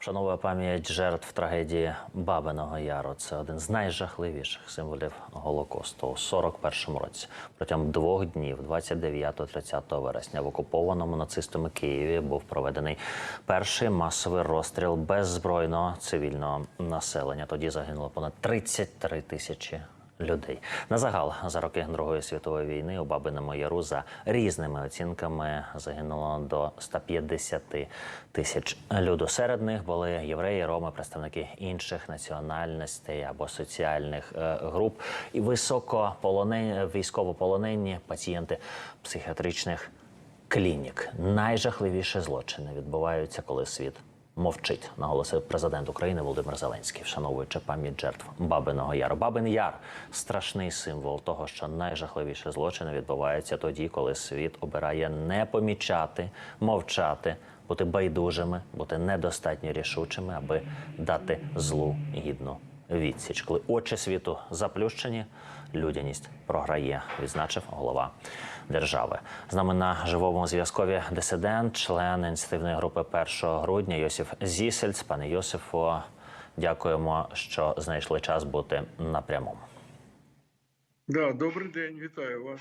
Вшановує пам'ять жертв трагедії Бабиного Яру. Це один з найжахливіших символів Голокосту у 41-му році. Протягом двох днів, 29-30 вересня, в окупованому нацистами Києві був проведений перший масовий розстріл беззбройного цивільного населення. Тоді загинуло понад 33 тисячі людей. На загал за роки Другої світової війни у Бабиному Яру за різними оцінками загинуло до 150 тисяч люду. Серед них були євреї, роми, представники інших національностей або соціальних е, груп і високополонені військовополонені пацієнти психіатричних клінік. Найжахливіші злочини відбуваються, коли світ мовчить, наголосив президент України Володимир Зеленський, вшановуючи пам'ять жертв Бабиного Яру. Бабин Яр страшний символ того, що найжахливіші злочини відбуваються тоді, коли світ обирає не помічати, мовчати, бути байдужими, бути недостатньо рішучими, аби дати злу гідну відсіч. Коли очі світу заплющені, людяність програє, відзначив голова держави. З нами на живому зв'язкові дисидент, член ініціативної групи 1 грудня Йосиф Зісельц. Пане Йосифу, дякуємо, що знайшли час бути на прямому. Да, добрий день, вітаю вас.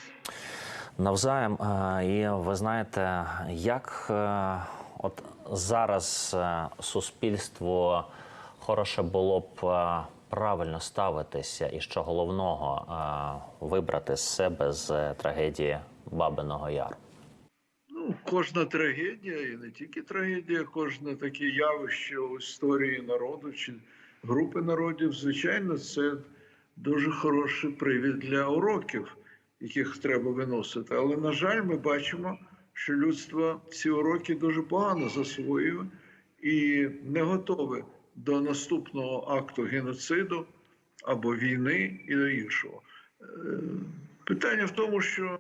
Навзаєм, Е, і ви знаєте, як е, от зараз е, суспільство хороше було б правильно ставитися, і що головного е, вибрати з себе з трагедії Бабиного Яру. Ну, кожна трагедія, і не тільки трагедія, кожне таке явище у історії народу чи групи народів, звичайно, це дуже хороший привід для уроків, яких треба виносити. Але, на жаль, ми бачимо, що людство ці уроки дуже погано засвоює і не готове до наступного акту геноциду або війни і до іншого. Е, Питання в тому, що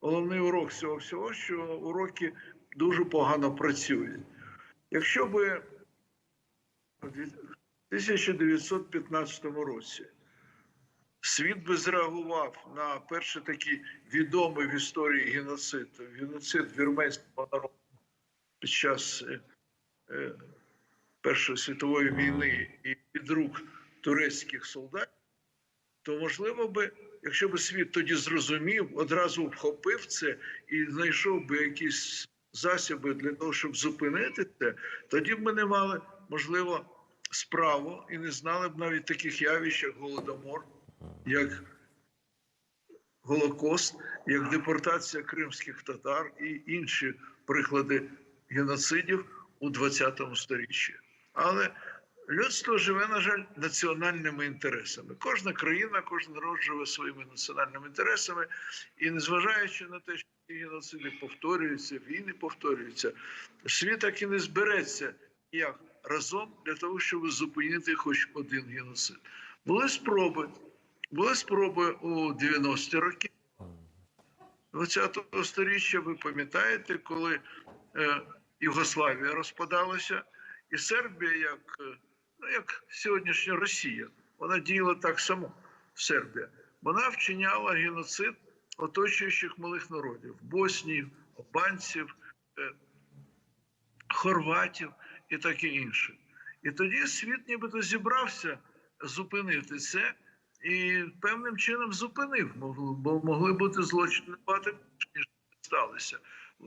головний урок цього всього, що уроки дуже погано працюють. Якщо би в 1915 році світ би зреагував на перший такий відомий в історії геноцид, геноцид вірменського народу під час е, е, Першої світової війни і під рук турецьких солдатів, то можливо би, якщо б світ тоді зрозумів, одразу вхопив це і знайшов би якісь засоби для того, щоб зупинити це, тоді б ми не мали можливо справу і не знали б навіть таких явищ, як голодомор, як Голокост, як депортація кримських татар і інші приклади геноцидів у 20 сторіччі. Але людство живе, на жаль, національними інтересами. Кожна країна, кожен народ живе своїми національними інтересами, і незважаючи на те, що ці геноциди повторюються, війни повторюються, світ так і не збереться як разом для того, щоб зупинити хоч один геноцид. Були спроби, були спроби у 90-ті роки. 20-го сторіччя, ви пам'ятаєте, коли е, Югославія розпадалася, і Сербія, як, е, ну, як сьогоднішня Росія, вона діяла так само, Сербія. Вона вчиняла геноцид оточуючих малих народів Боснії, албанців, е, хорватів і таке інше. І тоді світ нібито зібрався зупинити це і певним чином зупинив, бо могли бути злочини більше, ніж сталося.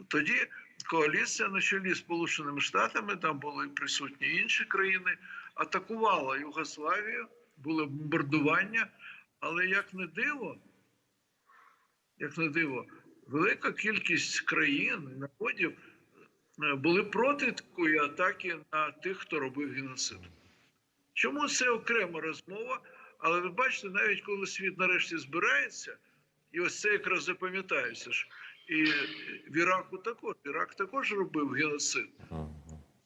Тоді коаліція на чолі з Сполученими Штатами, там були присутні інші країни, атакувала Югославію, були бомбардування, але як не диво, як не диво, велика кількість країн і народів е, були проти такої атаки на тих, хто робив геноцид. Чому це окрема розмова? Але ви бачите, навіть коли світ нарешті збирається, і ось це якраз запам'ятається. І в Іраку також. Ірак також робив геноцид.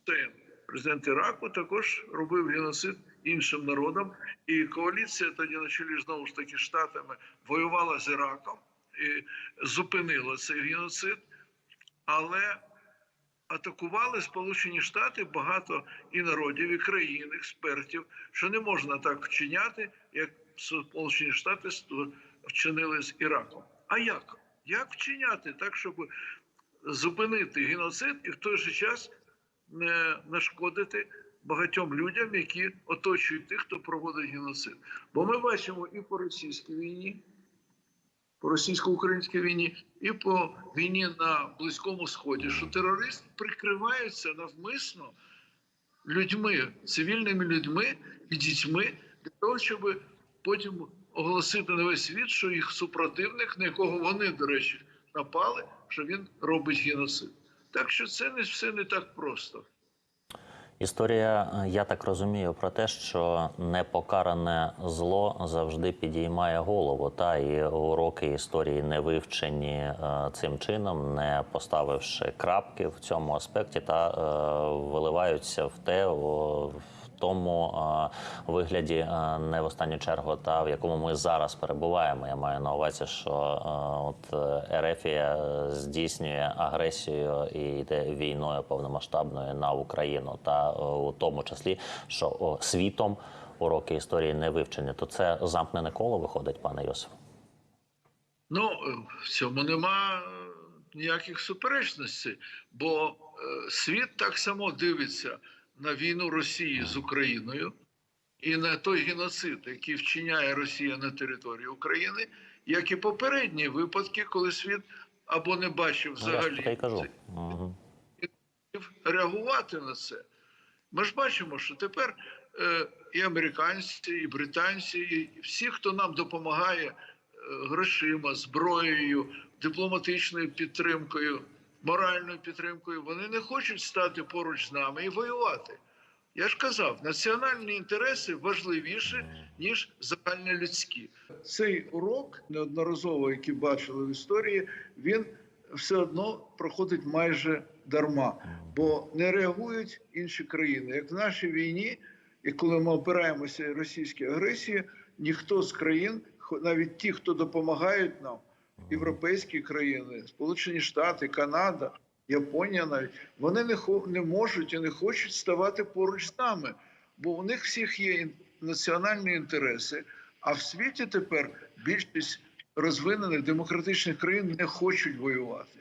Це президент Іраку також робив геноцид іншим народам. І коаліція тоді на чолі знову ж таки штатами воювала з Іраком і зупинила цей геноцид. Але атакували Сполучені Штати багато і народів, і країн, експертів, що не можна так вчиняти, як Сполучені Штати вчинили з Іраком. А як? Як вчиняти так, щоб зупинити геноцид і в той же час не нашкодити багатьом людям, які оточують тих, хто проводить геноцид. Бо ми бачимо і по російській війні, по російсько-українській війні, і по війні на Близькому Сході, що терористи прикриваються навмисно людьми, цивільними людьми і дітьми для того, щоб потім оголосити на весь світ, що їх супротивник, на якого вони, до речі, напали, що він робить геноцид. Так що це не все не так просто. Історія, я так розумію, про те, що непокаране зло завжди підіймає голову. Та і уроки історії не вивчені е, цим чином, не поставивши крапки в цьому аспекті, та е, виливаються в те. В тому вигляді, не в останню чергу, та в якому ми зараз перебуваємо. Я маю на увазі, що от Ерефія здійснює агресію і йде війною повномасштабною на Україну, та е, у тому числі, що світом уроки історії не вивчені. То це замкнене коло виходить, пане Йосиф. Ну, в цьому нема е, ніяких суперечностей, бо е, світ так само дивиться на війну Росії з Україною і на той геноцид, який вчиняє Росія на території України, як і попередні випадки, коли світ або не бачив Ну, взагалі Угу. реагувати на це. Ми ж бачимо, що тепер е, і американці, і британці, і всі, хто нам допомагає е, грошима, зброєю, дипломатичною підтримкою, моральною підтримкою, вони не хочуть стати поруч з нами і воювати. Я ж казав, національні інтереси важливіші, ніж загальнолюдські. Цей урок, неодноразово, який бачили в історії, він все одно проходить майже дарма, бо не реагують інші країни. Як в нашій війні, і коли ми опираємося російській агресії, ніхто з країн, навіть ті, хто допомагають нам, європейські країни, Сполучені Штати, Канада, Японія, навіть вони не хо- не можуть і не хочуть ставати поруч з нами, бо у них всіх є національні інтереси. А в світі тепер більшість розвинених демократичних країн не хочуть воювати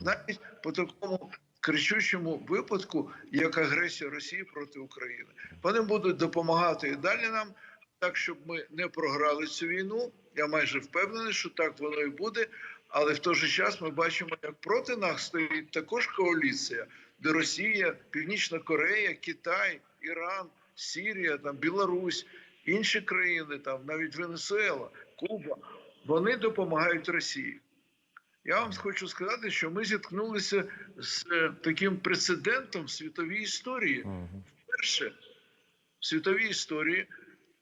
навіть по такому кричущому випадку, як агресія Росії проти України. Вони будуть допомагати і далі нам, так щоб ми не програли цю війну. Я майже впевнений, що так воно і буде. Але в той же час ми бачимо, як проти нас стоїть також коаліція, де Росія, Північна Корея, Китай, Іран, Сірія, там Білорусь, інші країни, там навіть Венесуела, Куба. Вони допомагають Росії. Я вам хочу сказати, що ми зіткнулися з е, таким прецедентом в світовій історії. Вперше в світовій історії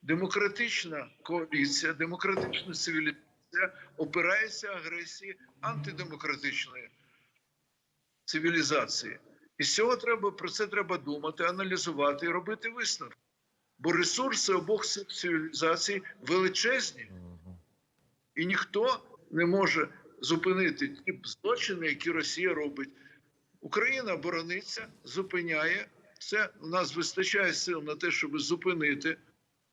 демократична коаліція, демократична цивілізація опирається агресії антидемократичної цивілізації. І з цього треба про це треба думати, аналізувати і робити висновки. Бо ресурси обох цивілізацій величезні, і ніхто не може зупинити ті злочини, які Росія робить. Україна борониться, зупиняє це. У нас вистачає сил на те, щоб зупинити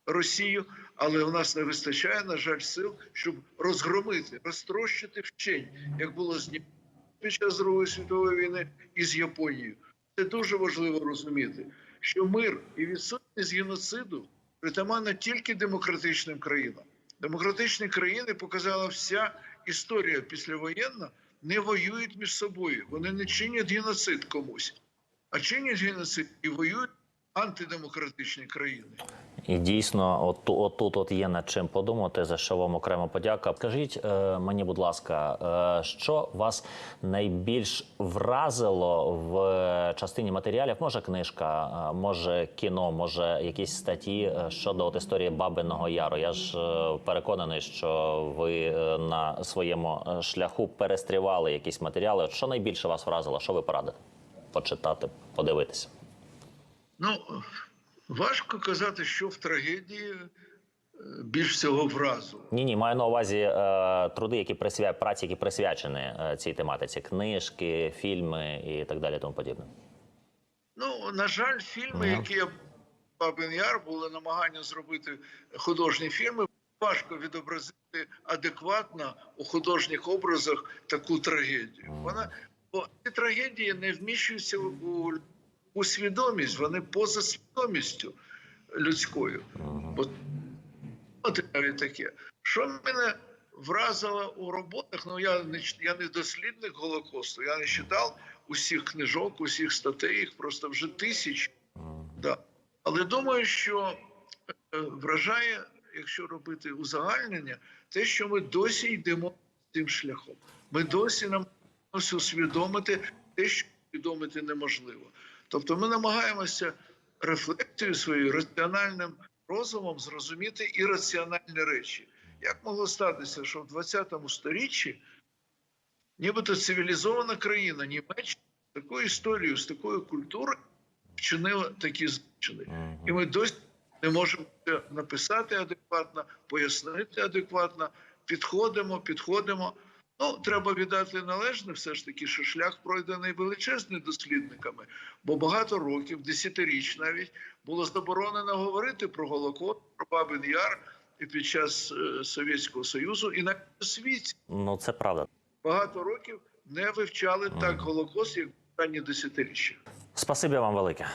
Росію, але у нас не вистачає, на жаль, сил, щоб розгромити, розтрощити вчень, як було з Німеччиною під час Другої світової війни і з Японією. Це дуже важливо розуміти, що мир і відсутність геноциду притаманна тільки демократичним країнам. Демократичні країни показала вся історія післявоєнна, не воюють між собою. Вони не чинять геноцид комусь, а чинять геноцид і воюють антидемократичні країни. І дійсно, от, тут от є над чим подумати, за що вам окремо подяка. Скажіть е, мені, будь ласка, е, що вас найбільш вразило в частині матеріалів? Може книжка, е, може кіно, може якісь статті е, щодо от історії Бабиного Яру. Я ж е, переконаний, що ви на своєму шляху перестрівали якісь матеріали. Що найбільше вас вразило? Що ви порадите? Почитати, подивитися? Ну, важко казати, що в трагедії е, більш всього вразило. Ні, ні, маю на увазі е, труди, які присвя... праці, які присвячені е, цій тематиці, книжки, фільми і так далі, тому подібне. Ну, на жаль, фільми, Ага. які я Бабин Яр були намагання зробити художні фільми, важко відобразити адекватно у художніх образах таку трагедію. Вона бо ці трагедії не вміщуються у у свідомість, вони поза свідомістю людською. От таке. Що мене вразило у роботах? Ну я не я не дослідник Голокосту, я не читав усіх книжок, усіх статей, їх просто вже тисячі. Да. Але думаю, що е, вражає, якщо робити узагальнення, те, що ми досі йдемо цим шляхом. Ми досі намагаємося усвідомити те, що усвідомити неможливо. Тобто ми намагаємося рефлексією своєю раціональним розумом зрозуміти ірраціональні речі. Як могло статися, що в 20 сторіччі нібито цивілізована країна Німеччина з такою історією, з такою культурою вчинила такі злочини. І ми досі не можемо це написати адекватно, пояснити адекватно. Підходимо, підходимо. Ну, треба віддати належне, все ж таки, що шлях пройдений величезний дослідниками, бо багато років, десятиріч навіть, було заборонено говорити про Голокост, про Бабин Яр і під час е, Совєтського Союзу, і навіть у світі Ну, це правда. багато років не вивчали так Голокост, як останні десятиріччя. Спасибі вам велике.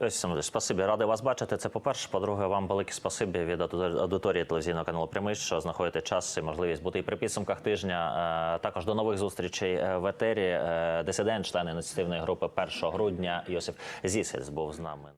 Ось Самович, спасибі. Радий вас бачити. Це по-перше. По-друге, вам велике спасибі від аудитор- аудиторії телевізійного каналу Прямий, що знаходите час і можливість бути і при підсумках тижня. Е, Також до нових зустрічей е, в етері. Е, Дисидент, член ініціативної групи 1 грудня Йосиф Зісельс був з нами.